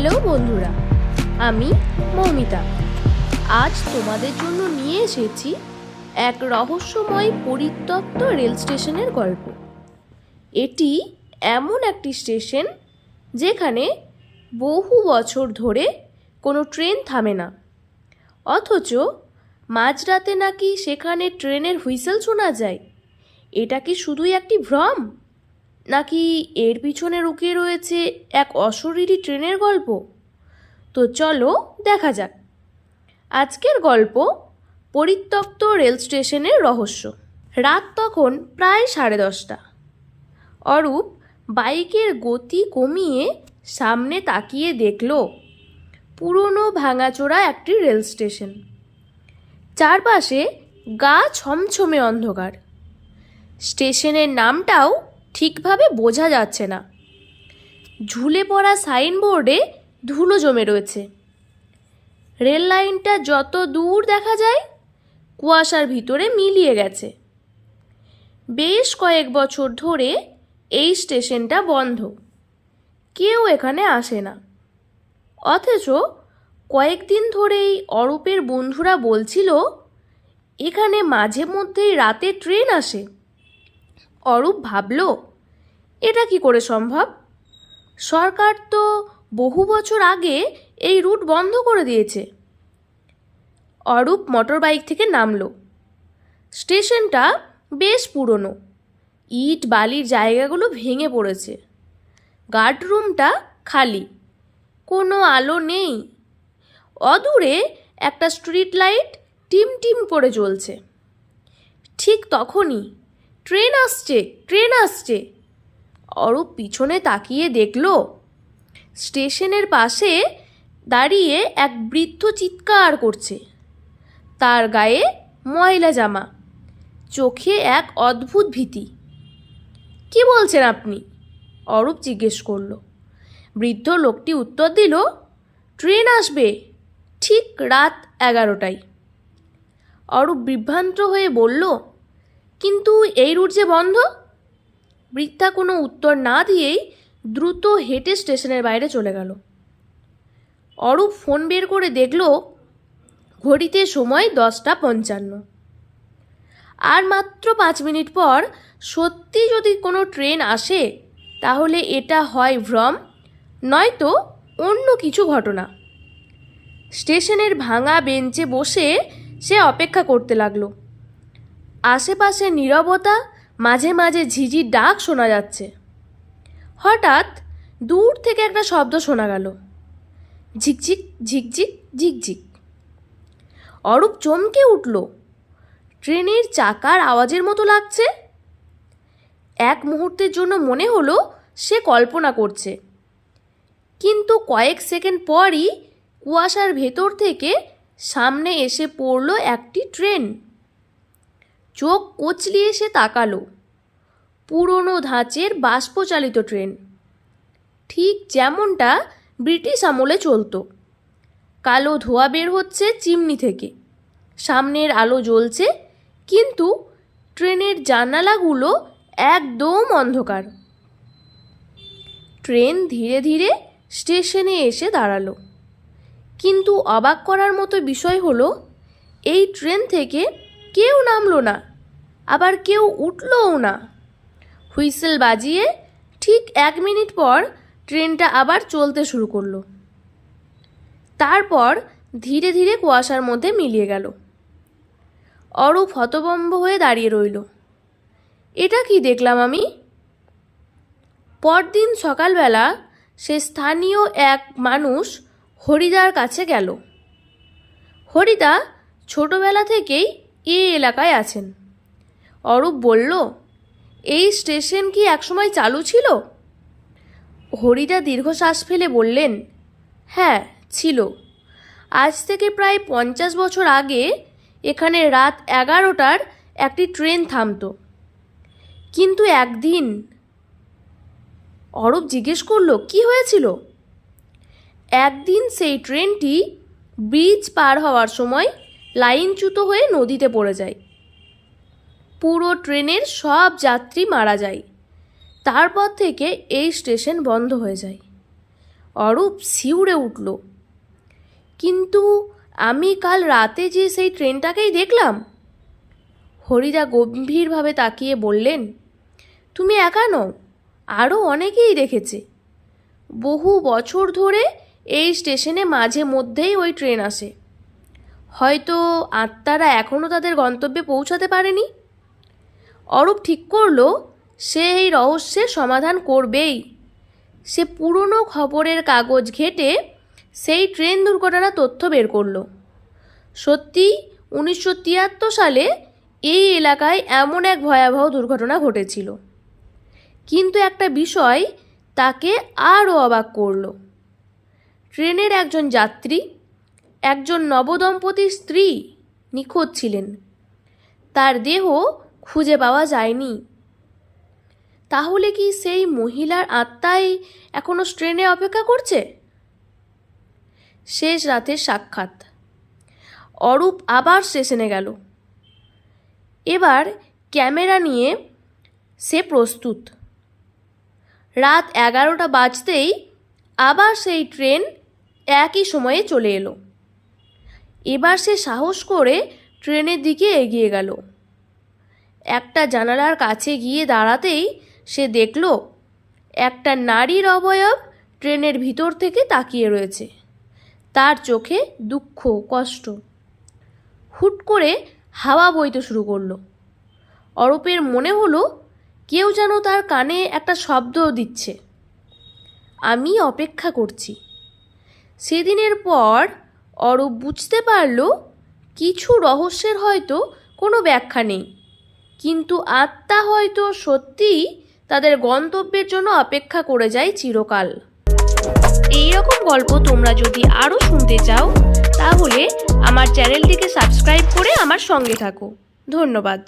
Hello বন্ধুরা, আমি মৌমিতা। আজ তোমাদের জন্য নিয়ে এসেছি এক রহস্যময় পরিত্যক্ত রেল স্টেশনের গল্প। এটি এমন একটি স্টেশন যেখানে বহু বছর ধরে কোনো ট্রেন থামে না। অথচ মাঝরাতে নাকি সেখানে ট্রেনের হুইসেল শোনা যায়। এটা কি শুধুই একটি ভ্রম? নাকি এর পিছনে লুকিয়ে রয়েছে এক অশরীরী ট্রেনের গল্প? তো চলো দেখা যাক। আজকের গল্প পরিত্যক্ত রেল স্টেশনের রহস্য। রাত তখন প্রায় সাড়ে দশটা। অরূপ বাইকের গতি কমিয়ে সামনে তাকিয়ে দেখল পুরনো ভাঙাচোরা একটি রেল স্টেশন। চারপাশে গা ছমছমে অন্ধকার। স্টেশনের নামটাও ঠিকভাবে বোঝা যাচ্ছে না। ঝুলে পড়া সাইনবোর্ডে ধুলো জমে রয়েছে। রেল লাইনটা যত দূর দেখা যায়, কুয়াশার ভিতরে মিলিয়ে গেছে। বেশ কয়েক বছর ধরে এই স্টেশনটা বন্ধ। কেউ এখানে আসে না। অথচ কয়েকদিন ধরেই অরূপের বন্ধুরা বলছিল, এখানে মাঝে মধ্যেই রাতে ট্রেন আসে। অরূপ ভাবল এটা কি করে সম্ভব? সরকার তো বহু বছর আগে এই রুট বন্ধ করে দিয়েছে। অরূপ মোটর বাইক থেকে নামলো। স্টেশনটা বেশ পুরনো। ইট, বালির জায়গাগুলো ভেঙে পড়েছে। গার্ড রুমটা খালি। কোনো আলো নেই। অদূরে একটা স্ট্রিট লাইট টিম টিম করে জ্বলছে। ঠিক তখনই ট্রেন আসছে ট্রেন আসছে। অরূপ পিছনে তাকিয়ে দেখল, স্টেশনের পাশে দাঁড়িয়ে এক বৃদ্ধ চিৎকার করছে। তার গায়ে ময়লা জামা, চোখে এক অদ্ভুত ভীতি। কি বলছেন আপনি? অরূপ জিজ্ঞেস করল। বৃদ্ধ লোকটি উত্তর দিল, ট্রেন আসবে ঠিক রাত এগারোটায়। অরূপ বিভ্রান্ত হয়ে বলল, কিন্তু এই রুট যে বন্ধ? বৃদ্ধা কোনো উত্তর না দিয়েই দ্রুত হেঁটে স্টেশনের বাইরে চলে গেল। অরূপ ফোন বের করে দেখল, ঘড়িতে সময় দশটা পঞ্চান্ন। আর মাত্র পাঁচ মিনিট পর সত্যি যদি কোনো ট্রেন আসে, তাহলে এটা হয় ভ্রম, নয়তো অন্য কিছু ঘটনা। স্টেশনের ভাঙা বেঞ্চে বসে সে অপেক্ষা করতে লাগল। আশেপাশে নীরবতা মাঝে মাঝে ঝিঝির ডাক শোনা যাচ্ছে। হঠাৎ দূর থেকে একটা শব্দ শোনা গেল। ঝিকঝিক ঝিকঝিক ঝিকঝিক। অরূপ চমকে উঠল। ট্রেনের চাকার আওয়াজের মতো লাগছে। এক মুহূর্তের জন্য মনে হলো সে কল্পনা করছে। কিন্তু কয়েক সেকেন্ড পরই কুয়াশার ভেতর থেকে সামনে এসে পড়ল একটি ট্রেন। চোখ কচলিয়ে সে তাকালো। পুরনো ধাঁচের বাষ্পচালিত ট্রেন। ঠিক যেমনটা ব্রিটিশ আমলে চলতো। কালো ধোয়া বের হচ্ছে চিমনি থেকে। সামনের আলো জ্বলছে, কিন্তু ট্রেনের জানালাগুলো একদম অন্ধকার। ট্রেন ধীরে ধীরে স্টেশনে এসে দাঁড়াল। কিন্তু অবাক করার মতো বিষয় হলো, এই ট্রেন থেকে কেউ নামলো না। আবার কেউ উঠলও না। হুইসেল বাজিয়ে ঠিক এক মিনিট পর ট্রেনটা আবার চলতে শুরু করল। তারপর ধীরে ধীরে কুয়াশার মধ্যে মিলিয়ে গেল। অরূপ হতবম্ব হয়ে দাঁড়িয়ে রইল। এটা কি দেখলাম আমি? পরদিন সকালবেলা সে স্থানীয় এক মানুষ হরিদার কাছে গেল। হরিদা ছোটবেলা থেকেই এ এলাকায় আছেন। অরূপ বলল, এই স্টেশন কি একসময় চালু ছিল? হরিদা দীর্ঘশ্বাস ফেলে বললেন হ্যাঁ ছিল। আজ থেকে প্রায় পঞ্চাশ বছর আগে এখানে রাত এগারোটার একটি ট্রেন থামতো। কিন্তু একদিন অরূপ জিজ্ঞেস করল, কি হয়েছিল? একদিন সেই ট্রেনটি ব্রিজ পার হওয়ার সময় লাইনচ্যুত হয়ে নদীতে পড়ে যায়। পুরো ট্রেনের সব যাত্রী মারা যায়। তারপর থেকে এই স্টেশন বন্ধ হয়ে যায়। অরূপ শিউরে উঠল। কিন্তু আমি কাল রাতে যে সেই ট্রেনটাকেই দেখলাম? হরিদা গম্ভীরভাবে তাকিয়ে বললেন, তুমি একা নও আরও অনেকেই দেখেছে। বহু বছর ধরে এই স্টেশনে মাঝে মধ্যেই ওই ট্রেন আসে। হয়তো আত্মারা এখনও তাদের গন্তব্যে পৌঁছাতে পারেনি? অরূপ ঠিক করল, সে এই রহস্যের সমাধান করবেই। সে পুরনো খবরের কাগজ ঘেটে সেই ট্রেন দুর্ঘটনার তথ্য বের করল। সত্যি, উনিশশো তিয়াত্তর সালে এই এলাকায় এমন এক ভয়াবহ দুর্ঘটনা ঘটেছিল। কিন্তু একটা বিষয় তাকে আরও অবাক করল। ট্রেনের একজন যাত্রী, একজন নবদম্পতির স্ত্রী নিখোঁজ ছিলেন। তার দেহ খুঁজে পাওয়া যায়নি। তাহলে কি সেই মহিলার আত্মাই এখনও ট্রেনে অপেক্ষা করছে? শেষ রাতের সাক্ষাৎ। অরূপ আবার স্টেশনে গেল। এবার ক্যামেরা নিয়ে সে প্রস্তুত। রাত এগারোটা বাজতেই আবার সেই ট্রেন একই সময়ে চলে এলো। এবার সে সাহস করে ট্রেনের দিকে এগিয়ে গেল। একটা জানালার কাছে গিয়ে দাঁড়াতেই সে দেখল, একটা নারীর অবয়ব ট্রেনের ভিতর থেকে তাকিয়ে রয়েছে। তার চোখে দুঃখ, কষ্ট। হুট করে হাওয়া বইতে শুরু করল। অরূপের মনে হলো, কেউ যেন তার কানে একটা শব্দ দিচ্ছে। আমি অপেক্ষা করছি। সেদিনের পর অরূপ বুঝতে পারল, কিছু রহস্যের হয়তো কোনো ব্যাখ্যা নেই। কিন্তু আত্মা হয়তো সত্যিই তাদের গন্তব্যের জন্য অপেক্ষা করে যায় চিরকাল। এই রকম গল্প তোমরা যদি আরও শুনতে চাও, তাহলে আমার চ্যানেলটিকে সাবস্ক্রাইব করে আমার সঙ্গে থাকো। ধন্যবাদ।